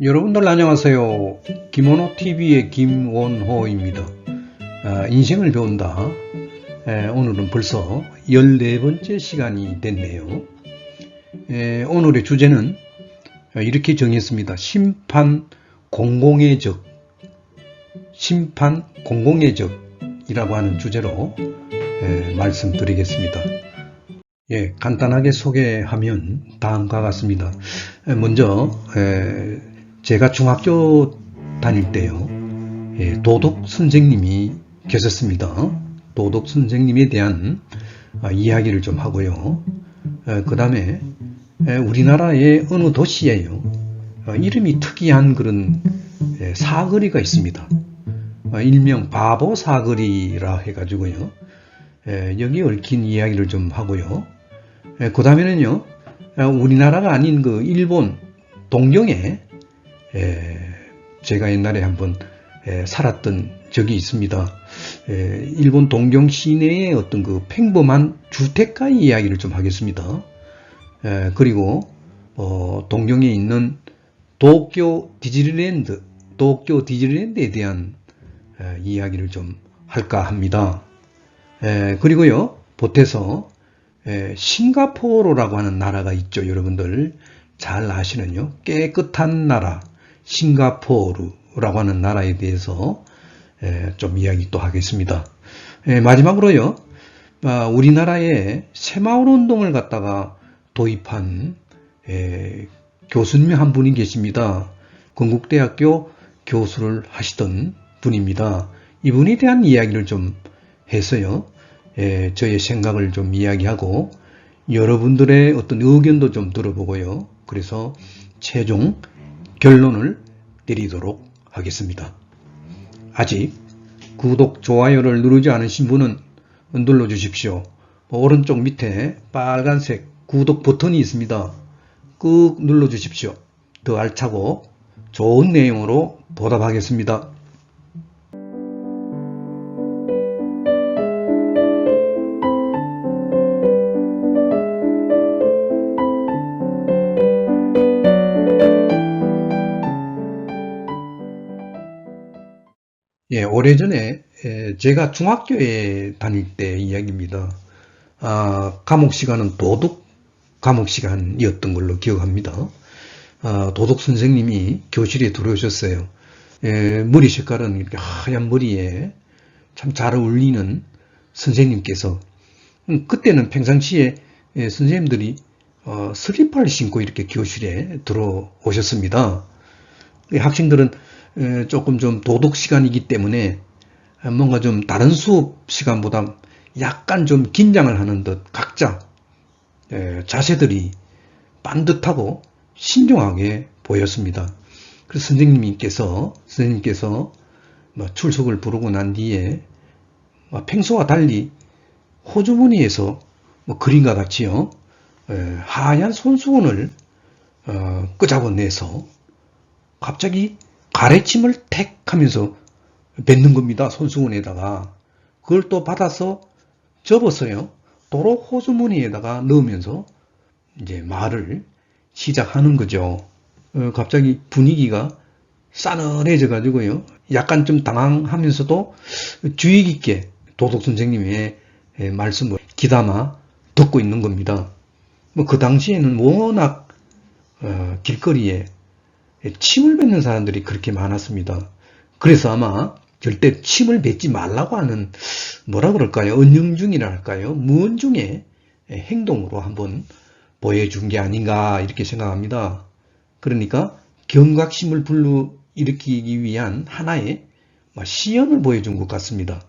여러분들 안녕하세요. 김원호 TV의 김원호입니다. 아, 인생을 배운다. 에, 오늘은 벌써 14번째 시간이 됐네요. 에, 오늘의 주제는 이렇게 정했습니다. 심판 공공의 적. 심판 공공의 적이라고 하는 주제로 에, 말씀드리겠습니다. 예, 간단하게 소개하면 다음과 같습니다. 에, 먼저 에, 제가 중학교 다닐 때요, 예, 도덕 선생님이 계셨습니다. 도덕 선생님에 대한 아, 이야기를 좀 하고요. 그 다음에 우리나라의 어느 도시에요, 어, 이름이 특이한 그런 예, 사거리가 있습니다. 어, 일명 바보 사거리라 해가지고요. 예, 여기 얽힌 이야기를 좀 하고요. 그 다음에는요, 어, 우리나라가 아닌 그 일본 동경에 에, 제가 옛날에 한번 에, 살았던 적이 있습니다. 에, 일본 동경 시내의 어떤 그 평범한 주택가 이야기를 좀 하겠습니다. 에, 그리고 어, 동경에 있는 도쿄 디즈니랜드, 도쿄 디즈니랜드에 대한 에, 이야기를 좀 할까 합니다. 에, 그리고요, 보태서 에, 싱가포르라고 하는 나라가 있죠, 여러분들. 잘 아시는요, 깨끗한 나라, 싱가포르라고 하는 나라에 대해서 에, 좀 이야기 또 하겠습니다. 에, 마지막으로요, 아, 우리나라에 새마을 운동을 갖다가 도입한 에, 교수님 한 분이 계십니다. 건국대학교 교수를 하시던 분입니다. 이분에 대한 이야기를 좀 해서요, 에, 저의 생각을 좀 이야기하고 여러분들의 어떤 의견도 좀 들어보고요. 그래서 최종 결론을 내리도록 하겠습니다. 아직 구독, 좋아요를 누르지 않으신 분은 눌러 주십시오. 오른쪽 밑에 빨간색 구독 버튼이 있습니다. 꾹 눌러 주십시오. 더 알차고 좋은 내용으로 보답하겠습니다. 오래전에 에, 제가 중학교에 다닐 때 이야기입니다. 아, 과목 시간은 도덕 과목 시간이었던 걸로 기억합니다. 아, 도덕 선생님이 교실에 들어오셨어요. 에, 머리 색깔은 이렇게 하얀 머리에 참 잘 어울리는 선생님께서 음, 그때는 평상시에 에, 선생님들이 어, 슬리퍼를 신고 이렇게 교실에 들어오셨습니다. 이 학생들은 에, 조금 좀 도덕 시간이기 때문에 뭔가 좀 다른 수업 시간보다 약간 좀 긴장을 하는 듯 각자 에, 자세들이 반듯하고 신중하게 보였습니다. 그래서 선생님께서 선생님께서 뭐 출석을 부르고 난 뒤에 뭐 평소와 달리 호주머니에서 뭐 그림과 같이요 에, 하얀 손수건을 어, 끄잡아내서 갑자기 가래침을 택 하면서 뱉는 겁니다. 손수건에다가. 그걸 또 받아서 접었어요. 도로 호주머니에다가 넣으면서 이제 말을 시작하는 거죠. 어, 갑자기 분위기가 싸늘해져 가지고요. 약간 좀 당황하면서도 주의 깊게 도덕 선생님의 말씀을 귀담아 듣고 있는 겁니다. 뭐 그 당시에는 워낙 어, 길거리에 침을 뱉는 사람들이 그렇게 많았습니다. 그래서 아마 절대 침을 뱉지 말라고 하는 뭐라 그럴까요? 은영중이라 할까요? 무언중의 행동으로 한번 보여준 게 아닌가 이렇게 생각합니다. 그러니까 경각심을 불러 일으키기 위한 하나의 시연을 보여준 것 같습니다.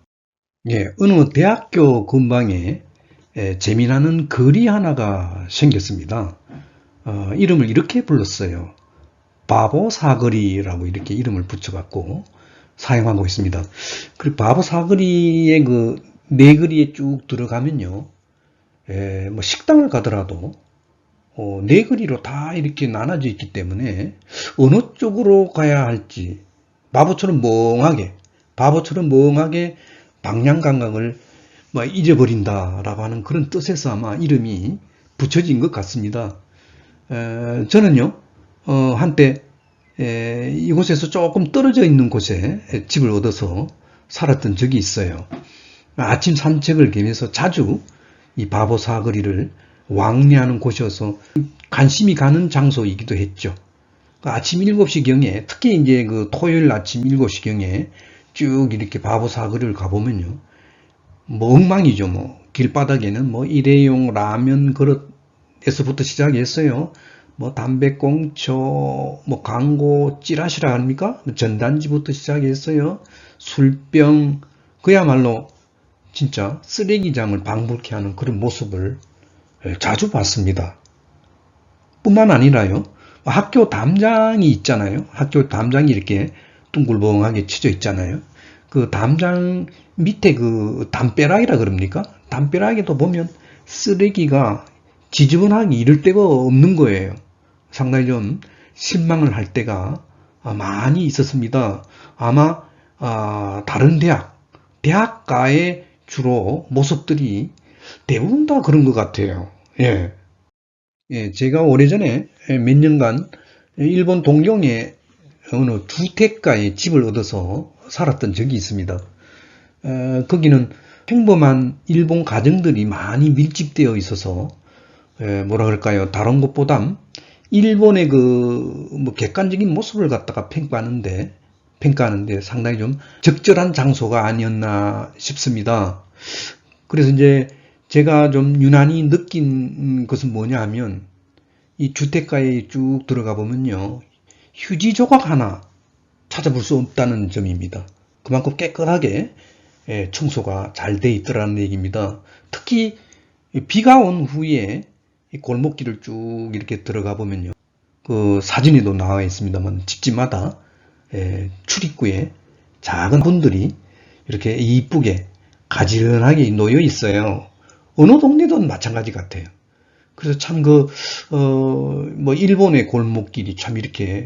예, 어느 대학교 근방에 재미나는 거리 하나가 생겼습니다. 어, 이름을 이렇게 불렀어요. 바보 사거리라고 이렇게 이름을 붙여갖고 사용하고 있습니다. 그리고 바보 사거리의 그 네거리에 쭉 들어가면요, 에, 뭐 식당을 가더라도 어, 네거리로 다 이렇게 나눠져 있기 때문에 어느 쪽으로 가야 할지 바보처럼 멍하게 바보처럼 멍하게 방향 감각을 뭐 잊어버린다라고 하는 그런 뜻에서 아마 이름이 붙여진 것 같습니다. 에, 저는요 어, 한때 에, 이곳에서 조금 떨어져 있는 곳에 집을 얻어서 살았던 적이 있어요. 아침 산책을 겸해서 자주 이 바보 사거리를 왕래하는 곳이어서 관심이 가는 장소이기도 했죠. 그 아침 7시경에 특히 이제 그 토요일 아침 7시경에 쭉 이렇게 바보 사거리를 가보면요. 뭐 엉망이죠. 뭐 길바닥에는 뭐 일회용 라면 그릇에서부터 시작했어요. 뭐 담배꽁초, 뭐 광고 찌라시라 합니까? 전단지부터 시작했어요. 술병, 그야말로 진짜 쓰레기장을 방불케 하는 그런 모습을 자주 봤습니다. 뿐만 아니라요. 학교 담장이 있잖아요. 학교 담장이 이렇게 둥글벙하게 치져 있잖아요. 그 담장 밑에 그 담벼락이라 그럽니까? 담벼락에도 보면 쓰레기가 지저분하게 이럴 데가 없는 거예요. 상당히 좀 실망을 할 때가 많이 있었습니다. 아마 아, 다른 대학, 대학가의 주로 모습들이 대부분 다 그런 것 같아요. 예. 예, 제가 오래전에 몇 년간 일본 동경의 어느 주택가에 집을 얻어서 살았던 적이 있습니다. 어, 거기는 평범한 일본 가정들이 많이 밀집되어 있어서 에, 뭐라 그럴까요? 다른 것보다 일본의 그 뭐 객관적인 모습을 갖다가 평가하는데 평가하는데 상당히 좀 적절한 장소가 아니었나 싶습니다. 그래서 이제 제가 좀 유난히 느낀 것은 뭐냐 하면 이 주택가에 쭉 들어가 보면요. 휴지 조각 하나 찾아볼 수 없다는 점입니다. 그만큼 깨끗하게 예, 청소가 잘 돼 있더라는 얘기입니다. 특히 비가 온 후에 골목길을 쭉 이렇게 들어가 보면요. 그 사진에도 나와 있습니다만 집집마다 예, 출입구에 작은 분들이 이렇게 이쁘게 가지런하게 놓여 있어요. 어느 동네든 마찬가지 같아요. 그래서 참 그, 어, 뭐, 일본의 골목길이 참 이렇게,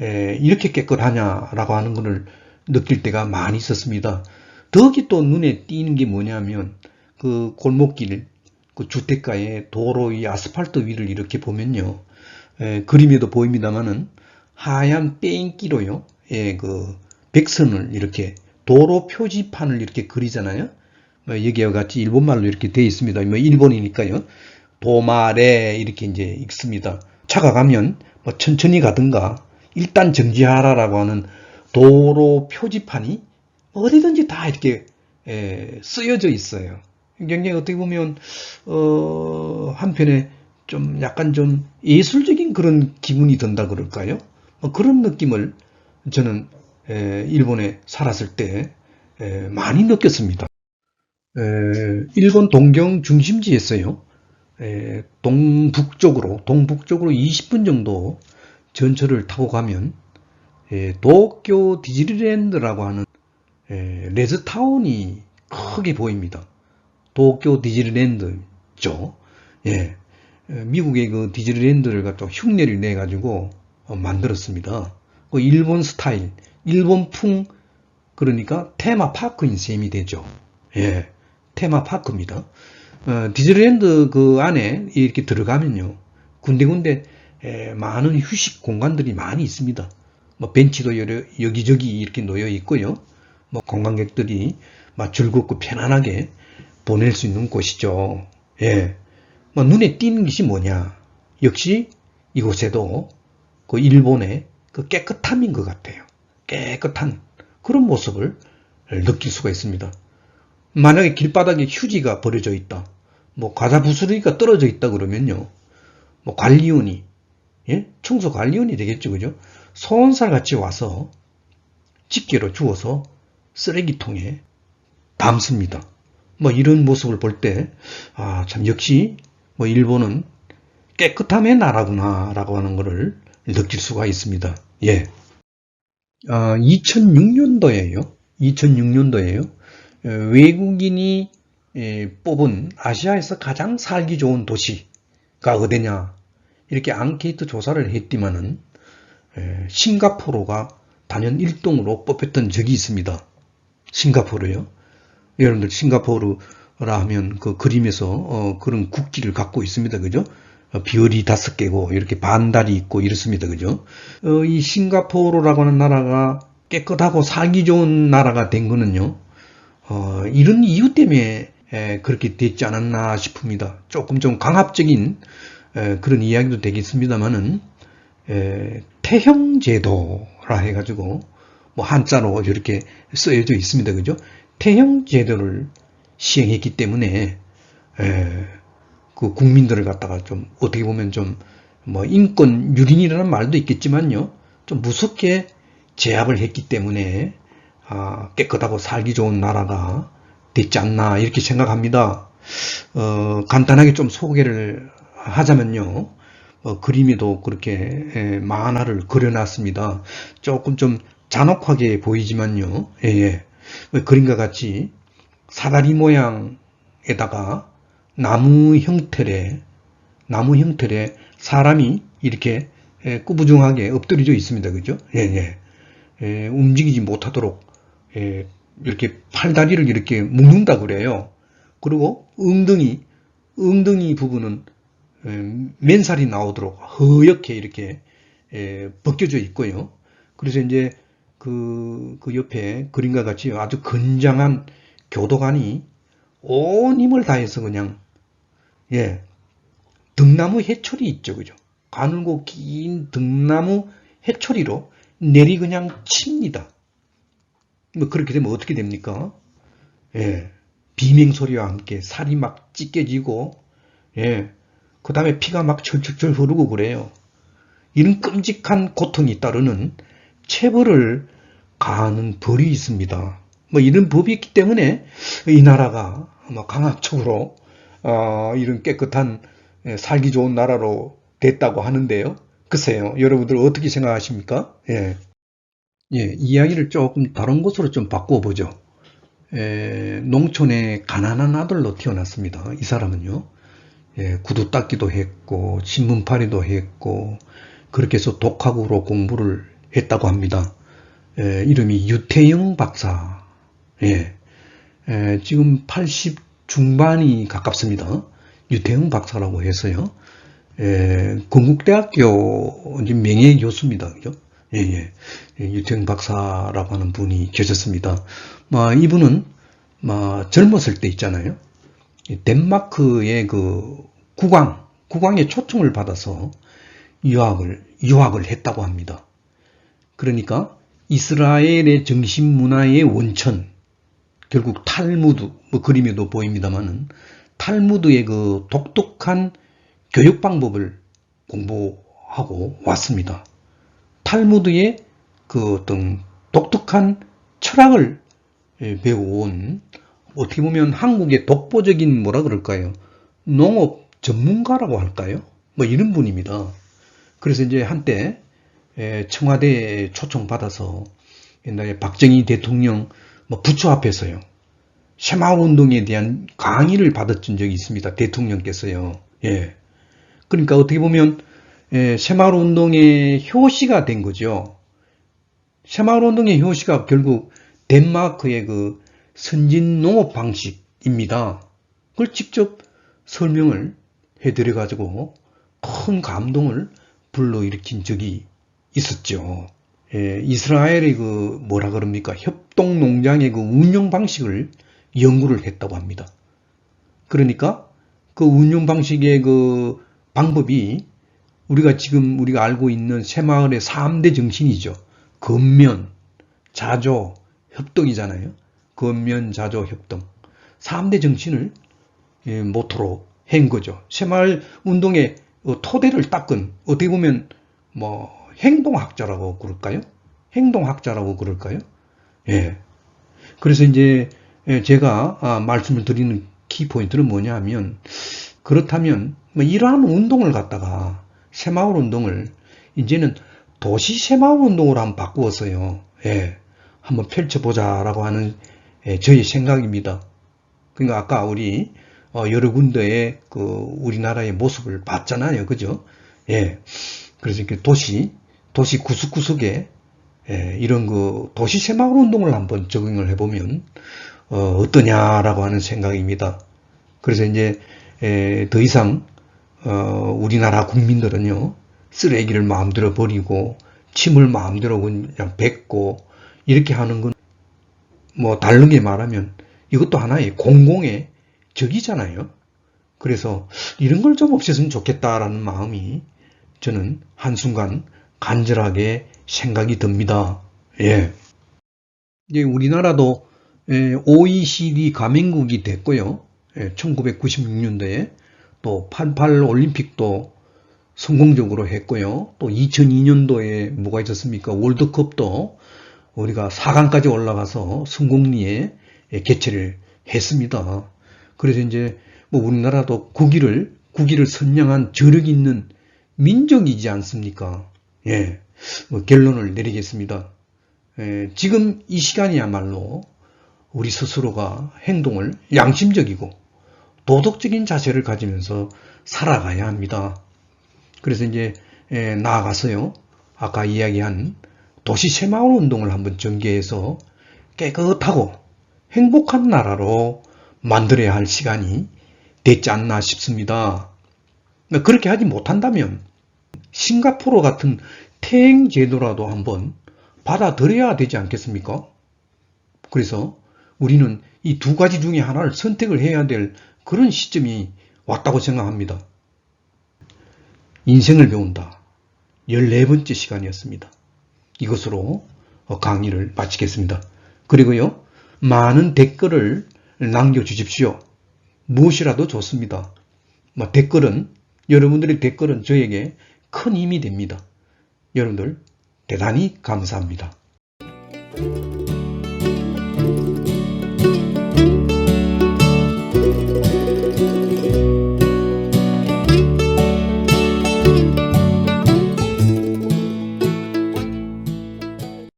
에, 이렇게 깨끗하냐라고 하는 것을 느낄 때가 많이 있었습니다. 더욱이 또 눈에 띄는 게 뭐냐면, 그 골목길, 그 주택가의 도로 위 아스팔트 위를 이렇게 보면요. 에, 그림에도 보입니다만은 하얀 뺑기로요. 예, 그 백선을 이렇게 도로 표지판을 이렇게 그리잖아요. 뭐 여기와 같이 일본말로 이렇게 되어 있습니다. 뭐 일본이니까요. 도마레 이렇게 이제 읽습니다. 차가 가면 뭐 천천히 가든가 일단 정지하라라고 하는 도로 표지판이 어디든지 다 이렇게 에, 쓰여져 있어요. 굉장히 어떻게 보면 어, 한편에 좀 약간 좀 예술적인 그런 기분이 든다 그럴까요? 뭐 그런 느낌을 저는 에, 일본에 살았을 때 에, 많이 느꼈습니다. 에, 일본 동경 중심지에서요. 에, 동북쪽으로 동북쪽으로 20분 정도 전철을 타고 가면 에, 도쿄 디즈니랜드라고 하는 에, 레즈타운이 크게 보입니다. 도쿄 디즈니랜드죠. 예. 미국의 그 디즈니랜드를 갖다 흉내를 내 가지고 어, 만들었습니다. 그 일본 스타일, 일본풍 그러니까 테마 파크인 셈이 되죠. 예. 테마 파크입니다. 어, 디즈니랜드 그 안에 이렇게 들어가면요. 군데군데 에, 많은 휴식 공간들이 많이 있습니다. 뭐 벤치도 여러, 여기저기 이렇게 놓여 있고요. 뭐 관광객들이 막 즐겁고 편안하게 보낼 수 있는 곳이죠. 예. 뭐 눈에 띄는 것이 뭐냐? 역시 이곳에도 그 일본의 그 깨끗함인 것 같아요. 깨끗한 그런 모습을 느낄 수가 있습니다. 만약에 길바닥에 휴지가 버려져 있다. 뭐 과자 부스러기가 떨어져 있다 그러면요. 뭐 관리원이 예? 청소 관리원이 되겠죠. 그죠? 소원살 같이 와서 집게로 주워서 쓰레기통에 담습니다. 뭐 이런 모습을 볼 때, 아, 참 역시 뭐 일본은 깨끗함의 나라구나 라고 하는 것을 느낄 수가 있습니다. 예. 아, 2006년도에요. 2006년도에요. 외국인이 예, 뽑은 아시아에서 가장 살기 좋은 도시가 어디냐 이렇게 앙케이트 조사를 했지만은 예, 싱가포르가 단연 1등으로 뽑혔던 적이 있습니다. 싱가포르요. 여러분들 싱가포르라 하면 그 그림에서 어, 그런 국기를 갖고 있습니다. 그죠? 어, 별이 다섯 개고 이렇게 반달이 있고 이렇습니다. 그죠? 어, 이 싱가포르라고 하는 나라가 깨끗하고 살기 좋은 나라가 된 거는요. 어, 이런 이유 때문에 에, 그렇게 됐지 않았나 싶습니다. 조금 좀 강압적인 에, 그런 이야기도 되겠습니다만은 태형제도라 해가지고 뭐 한자로 이렇게 쓰여져 있습니다. 그죠? 태형 제도를 시행했기 때문에 에, 그 국민들을 갖다가 좀 어떻게 보면 좀 뭐 인권 유린이라는 말도 있겠지만요. 좀 무섭게 제압을 했기 때문에 아, 깨끗하고 살기 좋은 나라가 됐지 않나 이렇게 생각합니다. 어, 간단하게 좀 소개를 하자면요. 어, 그림에도 그렇게 에, 만화를 그려놨습니다. 조금 좀 잔혹하게 보이지만요. 예, 예. 뭐 그림과 같이 사다리 모양에다가 나무 형태의 나무 형태의 사람이 이렇게 꾸부중하게 엎드려져 있습니다. 그죠? 예, 예. 예, 움직이지 못하도록 예, 이렇게 팔다리를 이렇게 묶는다 그래요. 그리고 엉덩이 엉덩이 부분은 예, 맨살이 나오도록 허옇게 이렇게 예, 벗겨져 있고요. 그래서 이제 그, 그 옆에 그림과 같이 아주 건장한 교도관이 온 힘을 다해서 그냥 예 등나무 해초리 있죠 그죠? 가늘고 긴 등나무 해초리로 내리 그냥 칩니다. 뭐 그렇게 되면 어떻게 됩니까? 예 비명 소리와 함께 살이 막 찢겨지고 예 그 다음에 피가 막 철철철 흐르고 그래요. 이런 끔찍한 고통이 따르는 체벌을 가하는 벌이 있습니다. 뭐 이런 법이 있기 때문에 이 나라가 아마 강압적으로 어, 이런 깨끗한 예, 살기 좋은 나라로 됐다고 하는데요. 글쎄요, 여러분들 어떻게 생각하십니까? 예. 예, 이야기를 조금 다른 곳으로 좀 바꿔보죠. 에, 농촌에 가난한 아들로 태어났습니다. 이 사람은요. 예, 구두 닦기도 했고 신문팔이도 했고 그렇게 해서 독학으로 공부를 했다고 합니다. 에, 이름이 유태영 박사. 예. 에, 지금 80 중반이 가깝습니다. 유태영 박사라고 해서요. 에, 건국대학교 명예 교수입니다. 그죠? 예, 예. 유태영 박사라고 하는 분이 계셨습니다. 뭐, 이분은, 뭐, 젊었을 때 있잖아요. 덴마크의 그 국왕, 국왕의 초청을 받아서 유학을, 유학을 했다고 합니다. 그러니까 이스라엘의 정신 문화의 원천, 결국 탈무드, 뭐 그림에도 보입니다만은 탈무드의 그 독특한 교육 방법을 공부하고 왔습니다. 탈무드의 그 어떤 독특한 철학을 예, 배워온 어떻게 보면 한국의 독보적인 뭐라 그럴까요? 농업 전문가라고 할까요? 뭐 이런 분입니다. 그래서 이제 한때 예, 청와대에 초청받아서 옛날에 박정희 대통령 뭐 부처 앞에서요. 새마을 운동에 대한 강의를 받았던 적이 있습니다. 대통령께서요. 예. 그러니까 어떻게 보면 예, 새마을 운동의 효시가 된 거죠. 새마을 운동의 효시가 결국 덴마크의 그 선진 농업 방식입니다. 그걸 직접 설명을 해드려 가지고 큰 감동을 불러일으킨 적이 있었죠. 예, 이스라엘의 그 뭐라 그럽니까 협동 농장의 그 운영 방식을 연구를 했다고 합니다. 그러니까 그 운영 방식의 그 방법이 우리가 지금 우리가 알고 있는 새마을의 3대 정신이죠. 건면, 자조, 협동이잖아요. 건면, 자조, 협동. 3대 정신을 예, 모토로 한 거죠. 새마을 운동의 어, 토대를 닦은 어떻게 보면 뭐 행동학자라고 그럴까요? 행동학자라고 그럴까요? 예. 그래서 이제 제가 아, 말씀을 드리는 키포인트는 뭐냐 하면 그렇다면 뭐 이러한 운동을 갖다가 새마을 운동을 이제는 도시 새마을 운동으로 한번 바꾸어서요. 예. 한번 펼쳐보자라고 하는 예, 저희 생각입니다. 그러니까 아까 우리 어, 여러 군데의 그 우리나라의 모습을 봤잖아요. 그죠? 예. 그래서 이렇게 도시 도시 구석구석에 예, 이런 그 도시 새마을 운동을 한번 적용을 해보면 어, 떠냐라고 하는 생각입니다. 그래서 이제 에, 더 이상 어, 우리나라 국민들은요, 쓰레기를 마음대로 버리고, 침을 마음대로 그냥 뱉고, 이렇게 하는 건, 뭐, 다르게 말하면, 이것도 하나의 공공의 적이잖아요. 그래서, 이런 걸 좀 없앴으면 좋겠다라는 마음이, 저는 한순간 간절하게 생각이 듭니다. 예. 이제 우리나라도 예, OECD 가맹국이 됐고요. 1996년도에 또 88 올림픽도 성공적으로 했고요. 또 2002년도에 뭐가 있었습니까? 월드컵도 우리가 4강까지 올라가서 성공리에 개최를 했습니다. 그래서 이제 뭐 우리나라도 국위를 국위를 선양한 저력 있는 민족이지 않습니까? 예, 뭐 결론을 내리겠습니다. 예, 지금 이 시간이야말로 우리 스스로가 행동을 양심적이고 도덕적인 자세를 가지면서 살아가야 합니다. 그래서 이제 에, 나아가서요. 아까 이야기한 도시 새마을 운동을 한번 전개해서 깨끗하고 행복한 나라로 만들어야 할 시간이 됐지 않나 싶습니다. 그렇게 하지 못한다면 싱가포르 같은 태행 제도라도 한번 받아들여야 되지 않겠습니까? 그래서 우리는 이 두 가지 중에 하나를 선택을 해야 될 그런 시점이 왔다고 생각합니다. 인생을 배운다. 14번째 시간이었습니다. 이것으로 강의를 마치겠습니다. 그리고요, 많은 댓글을 남겨주십시오. 무엇이라도 좋습니다. 뭐 댓글은, 여러분들의 댓글은 저에게 큰 힘이 됩니다. 여러분들, 대단히 감사합니다.